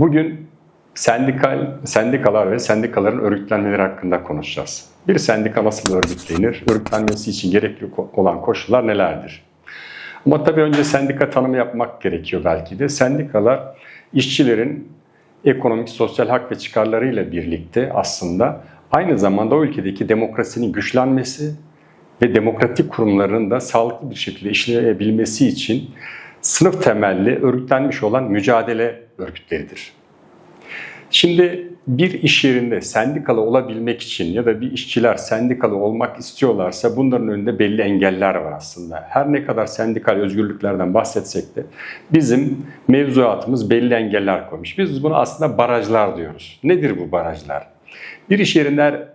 Bugün sendikal, sendikalar ve sendikaların örgütlenmeleri hakkında konuşacağız. Bir sendika nasıl örgütlenir? Örgütlenmesi için gerekli olan koşullar nelerdir? Ama tabii önce sendika tanımı yapmak gerekiyor belki de. Sendikalar işçilerin ekonomik, sosyal hak ve çıkarlarıyla birlikte aslında aynı zamanda o ülkedeki demokrasinin güçlenmesi ve demokratik kurumların da sağlıklı bir şekilde işleyebilmesi için sınıf temelli örgütlenmiş olan mücadele örgütleridir. Şimdi bir iş yerinde sendikalı olabilmek için ya da bir işçiler sendikalı olmak istiyorlarsa bunların önünde belli engeller var aslında. Her ne kadar sendikal özgürlüklerden bahsetsek de bizim mevzuatımız belli engeller koymuş. Biz bunu aslında barajlar diyoruz. Nedir bu barajlar? Bir iş yerinde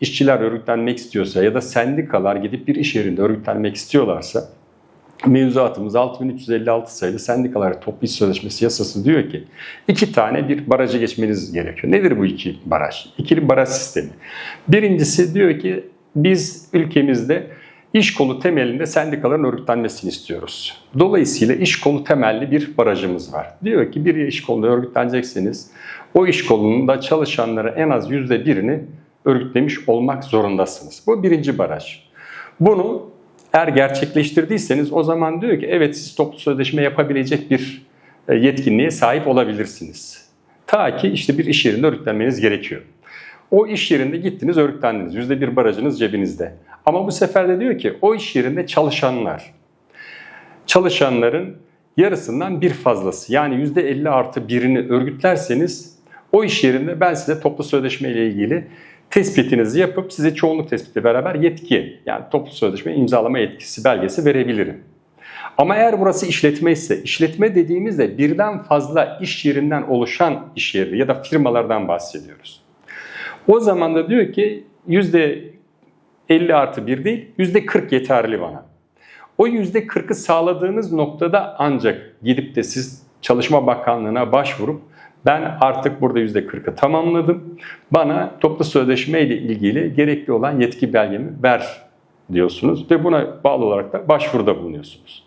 işçiler örgütlenmek istiyorsa ya da sendikalar gidip bir iş yerinde örgütlenmek istiyorlarsa mevzuatımız 6356 sayılı sendikalar toplu iş sözleşmesi yasası diyor ki iki tane bir barajı geçmeniz gerekiyor. Nedir bu iki baraj? İkili baraj sistemi. Birincisi diyor ki biz ülkemizde iş kolu temelinde sendikaların örgütlenmesini istiyoruz. Dolayısıyla iş kolu temelli bir barajımız var. Diyor ki bir iş kolunda örgütlenecekseniz o iş kolunun da çalışanları en az yüzde birini örgütlemiş olmak zorundasınız. Bu birinci baraj. Bunu eğer gerçekleştirdiyseniz o zaman diyor ki evet siz toplu sözleşme yapabilecek bir e, yetkinliğe sahip olabilirsiniz. Ta ki işte bir iş yerinde örgütlenmeniz gerekiyor. O iş yerinde gittiniz örgütlendiniz. Yüzde bir barajınız cebinizde. Ama bu sefer de diyor ki o iş yerinde çalışanlar. Çalışanların yarısından bir fazlası yani yüzde 50 artı birini örgütlerseniz o iş yerinde ben size toplu sözleşme ile ilgili tespitinizi yapıp size çoğunluk tespiti beraber yetki yani toplu sözleşme imzalama yetkisi belgesi verebilirim. Ama eğer burası işletme ise, işletme dediğimizde birden fazla iş yerinden oluşan iş yeri ya da firmalardan bahsediyoruz. O zaman da diyor ki yüzde 50 artı 1 değil, yüzde 40 yeterli bana. O yüzde 40'ı sağladığınız noktada ancak gidip de siz Çalışma Bakanlığı'na başvurup ben artık burada yüzde 40'ı tamamladım. Bana toplu sözleşme ile ilgili gerekli olan yetki belgemi ver diyorsunuz ve buna bağlı olarak da başvuruda bulunuyorsunuz.